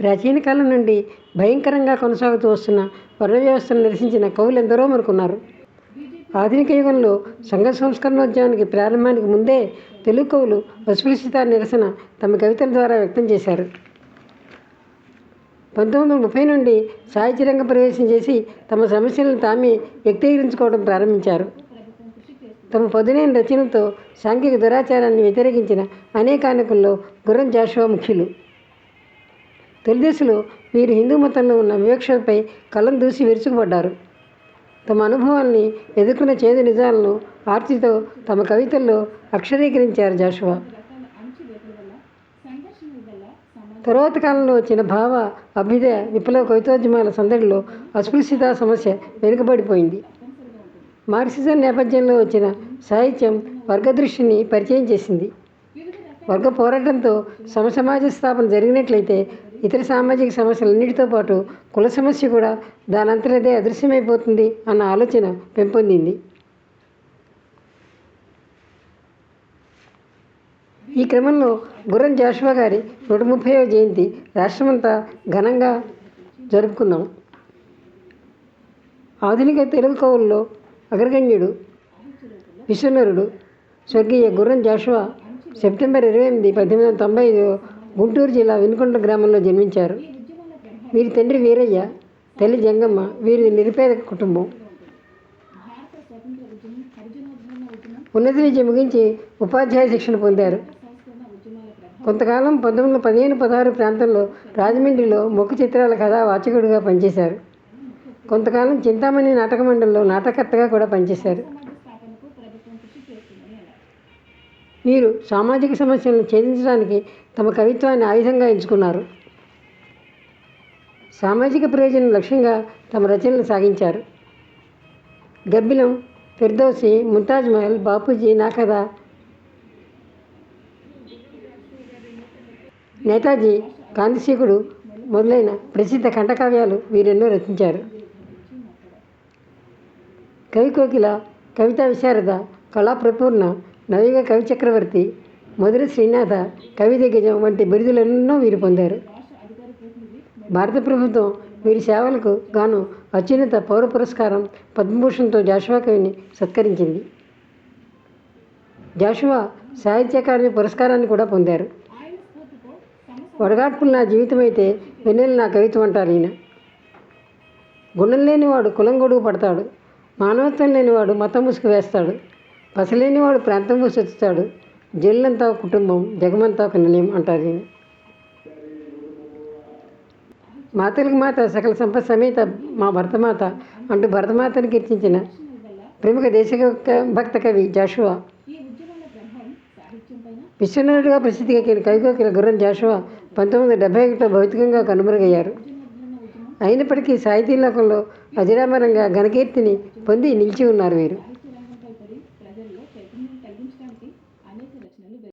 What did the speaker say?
ప్రాచీన కాలం నుండి భయంకరంగా కొనసాగుతూ వస్తున్న వర్ణ వ్యవస్థను నిరసించిన కవులు ఎందరో మనకున్నారు. ఆధునిక యుగంలో సంఘ సంస్కరణోద్యమానికి ప్రారంభానికి ముందే తెలుగు కవులు అస్పృశ్యత నిరసన తమ కవితల ద్వారా వ్యక్తం చేశారు. పంతొమ్మిది వందల ముప్పై నుండి సాహిత్య రంగ ప్రవేశం చేసి తమ సమస్యలను తామే వ్యక్తీకరించుకోవడం ప్రారంభించారు. తమ పదునైన రచనలతో సాంఘిక దురాచారాన్ని వ్యతిరేకించిన అనేకానేకుల్లో గుర్రం జాషువా ముఖ్యులు. తొలిదశలో వీరు హిందూ మతంలో ఉన్న వివక్షపై కళ్ళం దూసి విరుచుకుపడ్డారు. తమ అనుభవాల్ని ఎదుర్కొన్న చేదు నిజాలను ఆర్తితో తమ కవితల్లో అక్షరీకరించారు జాషువా. తర్వాత కాలంలో వచ్చిన భావ అభ్యుదయ విప్లవ కవితోద్యమాల సందడిలో అస్పృశ్యత సమస్య వెనుకబడిపోయింది. మార్క్సిజం నేపథ్యంలో వచ్చిన సాహిత్యం వర్గదృష్టిని పరిచయం చేసింది. వర్గ పోరాటంతో సమసమాజ స్థాపన జరిగినట్లయితే ఇతర సామాజిక సమస్యలన్నిటితో పాటు కుల సమస్య కూడా దానంతటదే అదృశ్యమైపోతుంది అన్న ఆలోచన పెంపొందింది. ఈ క్రమంలో గుర్రం జాషువా గారి నూట ముప్పైవ జయంతి రాష్ట్రమంతా ఘనంగా జరుపుకున్నాం. ఆధునిక తెలుగు కవుల్లో అగ్రగణ్యుడు విశ్వనరుడు స్వర్గీయ గుర్రం జాషువా సెప్టెంబర్ ఇరవై ఎనిమిది పద్దెనిమిది వందల తొంభై ఐదు గుంటూరు జిల్లా వినుకొండ గ్రామంలో జన్మించారు. వీరి తండ్రి వీరయ్య తల్లి జంగమ్మ వీరి నిరుపేద కుటుంబం. ఉన్నత విద్య ముగించి ఉపాధ్యాయ శిక్షణ పొందారు. కొంతకాలం పంతొమ్మిది వందల పదిహేను పదహారు ప్రాంతంలో రాజమండ్రిలో మొక్కు చిత్రాల కథా వాచకుడిగా పనిచేశారు. కొంతకాలం చింతామణి నాటక మండలిలో నాటకర్తగా కూడా పనిచేశారు. వీరు సామాజిక సమస్యలను ఛేదించడానికి తమ కవిత్వాన్ని ఆయుధంగా ఎంచుకున్నారు. సామాజిక ప్రయోజనం లక్ష్యంగా తమ రచనలు సాగించారు. గబ్బిలం ఫిర్దౌసి ముంతాజ్ మహల్ బాపూజీ నా కథ నేతాజీ కాంతిశీకుడు మొదలైన ప్రసిద్ధ కంటకావ్యాలు వీరెన్నో రచించారు. కవి కోకిల కవితా విశారద కళా ప్రపూర్ణ నవయుగ కవి చక్రవర్తి మధుర శ్రీనాథ కవి దిగ్గజం వంటి బిరుదులెన్నో వీరు పొందారు. భారత ప్రభుత్వం వీరి సేవలకు గాను అత్యున్నత పౌర పురస్కారం పద్మభూషణ్తో జాషువా కవిని సత్కరించింది. జాషువా సాహిత్య అకాడమీ పురస్కారాన్ని కూడా పొందారు. వడగాడ్పులు నా జీవితం అయితే వెన్నెలు నా కవిత్వం అంటారు ఈయన. గుణం లేనివాడు కులం గొడుగు పడతాడు. మానవత్వం లేనివాడు మతం ముసుగు వేస్తాడు. పసలేనివాడు ప్రాంతం మూసెత్తుతాడు జల్లంతా ఒక కుటుంబం జగమంతా ఒక నిలయం అంటారు. ఈయన మాతలకు మాత సకల సంపద సమేత మా భరతమాత అంటూ భరతమాతను కీర్తించిన ప్రముఖ దేశ భక్త కవి జాషువా. విశ్వనాథుడిగా ప్రసిద్ధికెక్కిన కవికోకిల గుర్రం జాషువా పంతొమ్మిది వందల డెబ్బై ఒకటిలో భౌతికంగా కనుమరుగయ్యారు. అయినప్పటికీ సాహితీ లోకంలో అజరామరంగా ఘనకీర్తిని పొంది నిలిచి ఉన్నారు వీరు.